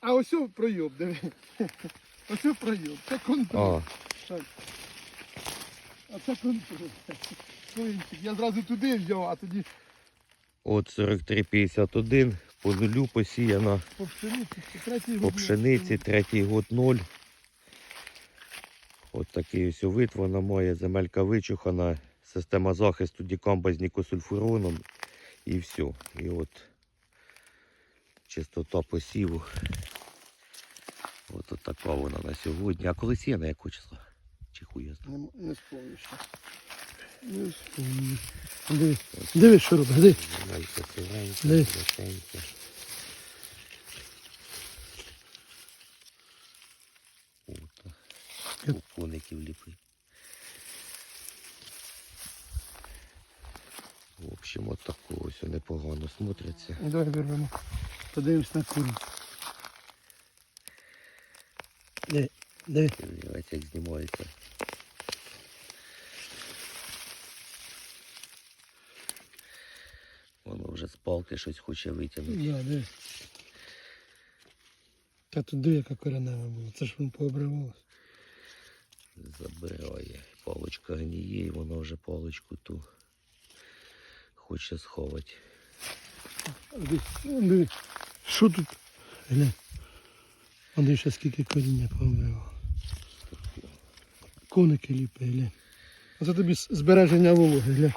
А ось пройоб, диви. Ось пройоб. Це контроль. А, Так. А це контроль. Я зразу туди взяв, а тоді от 43,51, по нулю посіяно, по пшениці, третій по пшениці, третій год ноль. От такий ось вид вона має, земелька вичухана, система захисту дікамба з нікосульфуроном і все. І от чистота посіву. От, от така вона на сьогодні. А коли сіяна, якого числа? Чи хуй я? Не, не спомню ще. Не спомню. Диви, диви, що робить, диви. Величенька. От. Коників ліпий. В общем, от такого ось непогано смотриться. Давай вирвемо. Подивимось на куру. Диви, диви. Дивіться, як знімається. Воно вже з палки щось хоче витягнути. Да, диви. Та тут диви, яка коренева була. Це ж він пообривалось. Забирає. Паличка гніє, і воно вже паличку ту хоче сховати. Диви, диви. Що тут? Глянь. Он ще скільки коріння пообривало. Коники ліпи, гля. Оце тобі збереження вологи, глянь.